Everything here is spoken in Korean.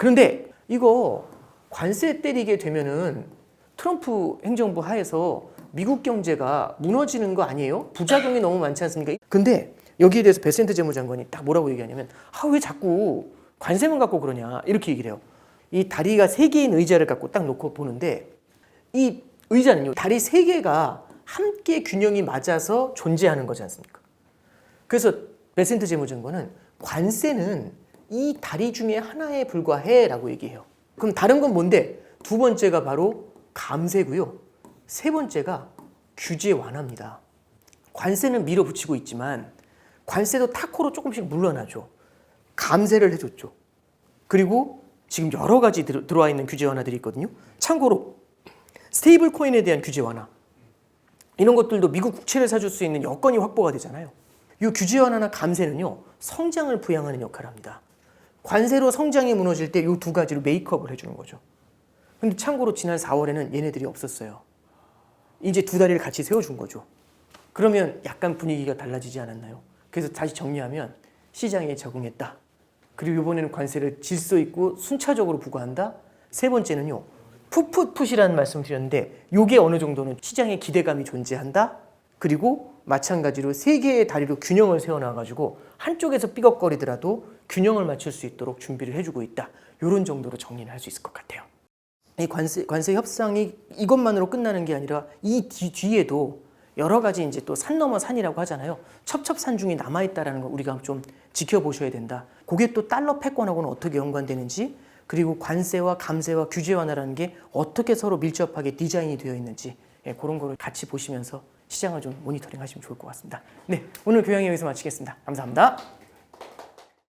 그런데 이거 관세 때리게 되면은 트럼프 행정부 하에서 미국 경제가 무너지는 거 아니에요? 부작용이 너무 많지 않습니까? 근데 여기에 대해서 베센트 재무장관이 딱 뭐라고 얘기하냐면 아 왜 자꾸 관세만 갖고 그러냐 이렇게 얘기를 해요. 이 다리가 세 개인 의자를 갖고 딱 놓고 보는데 이 의자는요 다리 세 개가 함께 균형이 맞아서 존재하는 거지 않습니까? 그래서 베센트 재무장관은 관세는 이 다리 중에 하나에 불과해 라고 얘기해요. 그럼 다른 건 뭔데? 두 번째가 바로 감세고요. 세 번째가 규제 완화입니다. 관세는 밀어붙이고 있지만 관세도 타코로 조금씩 물러나죠. 감세를 해줬죠. 그리고 지금 여러 가지 들, 들어와 있는 규제 완화들이 있거든요. 참고로 스테이블 코인에 대한 규제 완화 이런 것들도 미국 국채를 사줄 수 있는 여건이 확보가 되잖아요. 이 규제 완화나 감세는요 성장을 부양하는 역할을 합니다. 관세로 성장이 무너질 때 이 두 가지로 메이크업을 해주는 거죠. 근데 참고로 지난 4월에는 얘네들이 없었어요. 이제 두 다리를 같이 세워준 거죠. 그러면 약간 분위기가 달라지지 않았나요? 그래서 다시 정리하면 시장에 적응했다. 그리고 이번에는 관세를 질서 있고 순차적으로 부과한다. 세 번째는요. 풋풋풋이라는 말씀 드렸는데 이게 어느 정도는 시장에 기대감이 존재한다. 그리고 마찬가지로 세 개의 다리로 균형을 세워놔가지고 한쪽에서 삐걱거리더라도 균형을 맞출 수 있도록 준비를 해주고 있다. 이런 정도로 정리를 할 수 있을 것 같아요. 이 관세 관세 협상이 이것만으로 끝나는 게 아니라 이 뒤, 뒤에도 여러 가지 이제 또 산 넘어 산이라고 하잖아요. 첩첩산중이 남아 있다라는 걸 우리가 좀 지켜보셔야 된다. 그게 또 달러 패권하고는 어떻게 연관되는지 그리고 관세와 감세와 규제 완화라는 게 어떻게 서로 밀접하게 디자인이 되어 있는지 예, 그런 거를 같이 보시면서 시장을 좀 모니터링 하시면 좋을 것 같습니다. 네, 오늘 교양이 여기서 마치겠습니다. 감사합니다.